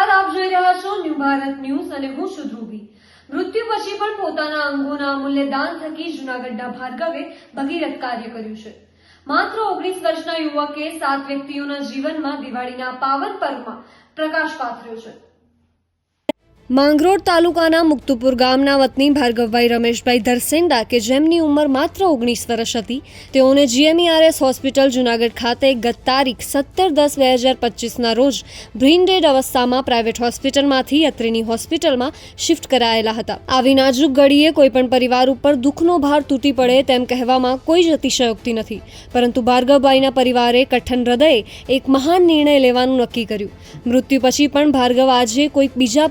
નમસ્કાર આપ જોઈ રહ્યા છો ન્યૂ ભારત ન્યૂઝ અને હું છું ધ્રુવી. મૃત્યુ પછી પણ પોતાના અંગોના અમૂલ્ય દાન થકી જૂનાગઢના ભાર્ગવે ભગીરથ કાર્ય કર્યું છે. માત્ર ઓગણીસ વર્ષના યુવકે સાત વ્યક્તિઓના જીવનમાં દિવાળીના પાવન પર્વમાં પ્રકાશ પાથર્યો છે. માંગરોળ તાલુકાના મુક્તુપુર ગામના વતની ભાર્ગવભાઈ રમેશભાઈ ધરસેંડા કે જેમની ઉંમર માત્ર ઓગણીસ વર્ષ હતી, તેઓને જીએમઈઆરએસ હોસ્પિટલ જુનાગઢ ખાતે ગત તારીખ સત્તર દસ બે હજાર પચીસના રોજ બ્રેઇન અવસ્થામાં પ્રાઇવેટ હોસ્પિટલમાંથી અત્રેની હોસ્પિટલમાં શિફ્ટ કરાયેલા હતા. આવી નાજુક ઘડીએ કોઈપણ પરિવાર ઉપર દુઃખનો ભાર તૂટી પડે તેમ કહેવામાં કોઈ જ અતિશયોક્તિ નથી. પરંતુ ભાર્ગવભાઈના પરિવારે કઠન હૃદયે એક મહાન નિર્ણય લેવાનું નક્કી કર્યું. મૃત્યુ પછી પણ ભાર્ગવ આજે કોઈક બીજા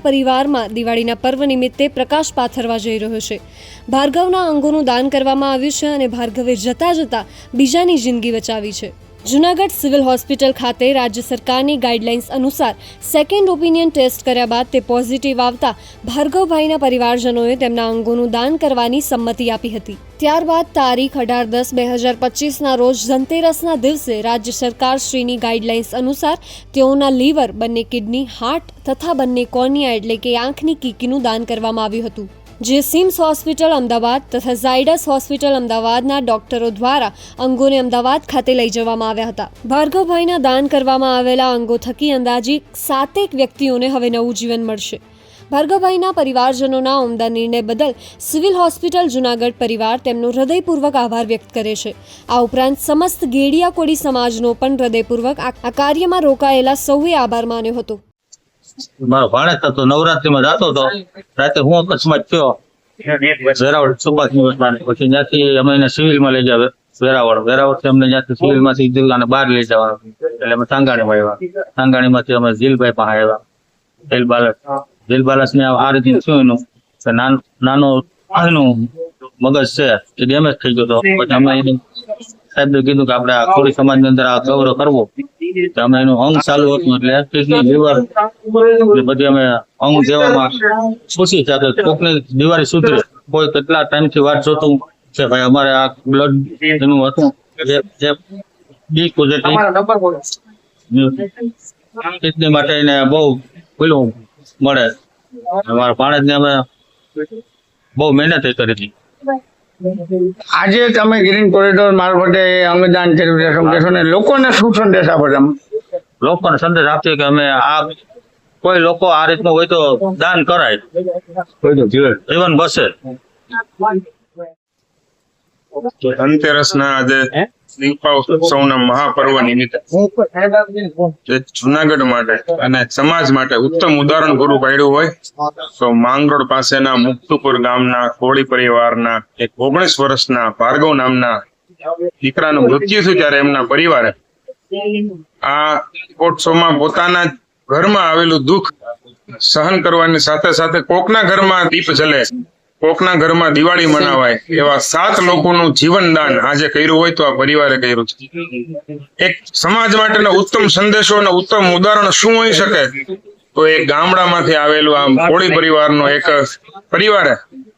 પરિવારમાં દિવાળીના પર્વ નિમિત્તે પ્રકાશ પાથરવા જઈ રહ્યો છે. ભાર્ગવના અંગોનું દાન કરવામાં આવ્યું છે અને ભાર્ગવે જતા જતા બીજાની જિંદગી બચાવી છે. જુનાગઢ સિવિલ હોસ્પિટલ ખાતે રાજ્ય સરકારની ગાઈડલાઇન્સ અનુસાર સેકન્ડ ઓપિનિયન ટેસ્ટ કર્યા બાદ તે પોઝિટિવ આવતા ભાર્ગવભાઈના પરિવારજનોએ તેમના અંગોનું દાન કરવાની સંમતિ આપી હતી. ત્યારબાદ તારીખ અઢાર દસ બે હજાર પચીસના રોજ ધનતેરસના દિવસે રાજ્ય સરકાર શ્રીની ગાઈડલાઇન્સ અનુસાર તેઓના લીવર, બંને કિડની, હાર્ટ તથા બંને કોર્નિયા એટલે કે આંખની કીકીનું દાન કરવામાં આવ્યું હતું. જે સિમ્સ હોસ્પિટલ અમદાવાદ તથા ઝાયડસ હોસ્પિટલ અમદાવાદના ડોક્ટરો દ્વારા અંગોને અમદાવાદ ખાતે લઈ જવામાં આવ્યા હતા. ભાર્ગવભાઈના દાન કરવામાં આવેલા અંગો થકી અંદાજિત સાતેક વ્યક્તિઓને હવે નવું જીવન મળશે. ભાર્ગવભાઈના પરિવારજનોના ઉમદા નિર્ણય બદલ સિવિલ હોસ્પિટલ જુનાગઢ પરિવાર તેમનો હૃદયપૂર્વક આભાર વ્યક્ત કરે છે. આ ઉપરાંત સમસ્ત ગેડિયા કોળી સમાજનો પણ હૃદયપૂર્વક આ કાર્યમાં રોકાયેલા સૌએ આભાર માન્યો હતો. મારો ભાણેજ હતો નવરાત્રીમાં જતો હતો. રાતે હું અકસ્માત થયો. વેરાવળ સુભાષ પછી ત્યાંથી અમે એને સિવિલમાં લઈ જાવ વેરાવળ. વેરાવળથી અમને ત્યાંથી સિવિલમાંથી જિલ્લાને બહાર લઈ જવાનું. એટલે અમે સાંગાણીમાં આવ્યા. સાંગાણીમાંથી અમે જીલભાઈ પાસે આવ્યા. જીલ બાલસ. જીલ બાલસ ને આ રીતે શું એનું. કે નાનો એનું મગજ છે એ ડેમેજ થઈ ગયો હતો. પછી અમે સાહેબ કીધું કે આપણે આ કોળી સમાજની અંદર આ કવરો કરવો. અમે એનું અંગ ચાલુ હતું એટલે કિડની લીવર એટલે બધી અમે અંગ દેવામાં ખુશી સાથે કોકની દિવાળી સુધરે કોઈ કેટલા ટાઈમથી વાત જોતું કે ભાઈ અમારે આ બ્લડ એનું હતું જે જે બી પોઝિટિવ કિડની માટે એને બહુ પેલું મળે. અમારા પાણી ને અમે બહુ મહેનત કરી હતી. આજે તમે ગ્રીન કોરિડોર મારફતે અંગદાન કર્યું છે. શું કહેશો ને? લોકોને શું સંદેશ આપો તમે લોકોને સંદેશ આપીએ કે અમે આ કોઈ લોકો આ રીતનું હોય તો દાન કરાય. જીવન બસે. ધનતેરસના આજે દીપોત્સવના મહાપર્વ નિમિત્તે જુનાગઢ માટે અને સમાજ માટે ઉત્તમ ઉદાહરણ પૂરું પાડ્યું હોય તો માંગરોળ પાસેના મુક્તુપુર ગામના કોળી પરિવારના એક ઓગણીસ વર્ષના ભાર્ગવ નામના દીકરાનું મૃત્યુ થયું ત્યારે એમના પરિવારે આ કોટસોમાં પોતાના ઘરમાં આવેલું દુઃખ સહન કરવાની સાથે સાથે કોકના ઘરમાં દીપ જલે. કોકના ઘરમાં દિવાળી મનાવાય એવા સાત લોકોનું જીવનદાન આજે કર્યું હોય તો આ પરિવારે કર્યું છે. એક સમાજ માટેનો ઉત્તમ સંદેશો અને ઉત્તમ ઉદાહરણ શું હોઈ શકે? તો એ ગામડામાંથી આવેલું આમ કોળી પરિવારનો એક પરિવારે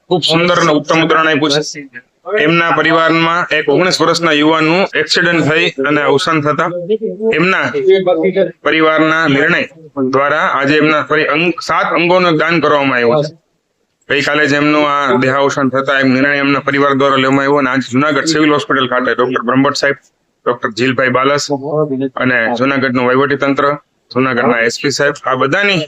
ખૂબ સુંદર અને ઉત્તમ ઉદાહરણ આપ્યું છે. એમના પરિવારમાં એક ઓગણીસ વર્ષના યુવાનનું એક્સિડન્ટ થઈ અને અવસાન થતા એમના પરિવારના નિર્ણય દ્વારા આજે એમના અંગ સાત અંગોનું દાન કરવામાં આવ્યું છે. ગઈકાલે જ એમનું આ દેહાવસાન થતા એમ નિર્ણય એમના પરિવાર દ્વારા લેવામાં આવ્યો અને આજે જુનાગઢ સિવિલ હોસ્પિટલ ખાતે ડોક્ટર બ્રહ્મભટ્ટ સાહેબ, ડોક્ટર જીલભાઈ બાલસ અને જુનાગઢનું વહીવટી તંત્ર જુનાગઢના એસપી સાહેબ, આ બધાની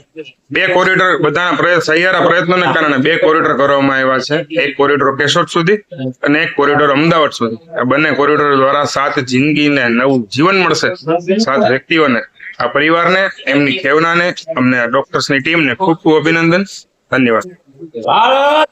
બે કોરિડોર બધા પ્રયત્ન સહિયારા પ્રયત્નોને કારણે બે કોરિડોર કરવામાં આવ્યા છે. એક કોરિડોર કેશોદ સુધી અને એક કોરિડોર અમદાવાદ સુધી. આ બંને કોરિડોર દ્વારા સાત જિંદગીને નવું જીવન મળશે. સાત વ્યક્તિઓને, આ પરિવારને, એમની ખેવનાને, અમને ડોક્ટર્સની ટીમને ખૂબ ખૂબ અભિનંદન. ધન્યવાદ. ભારત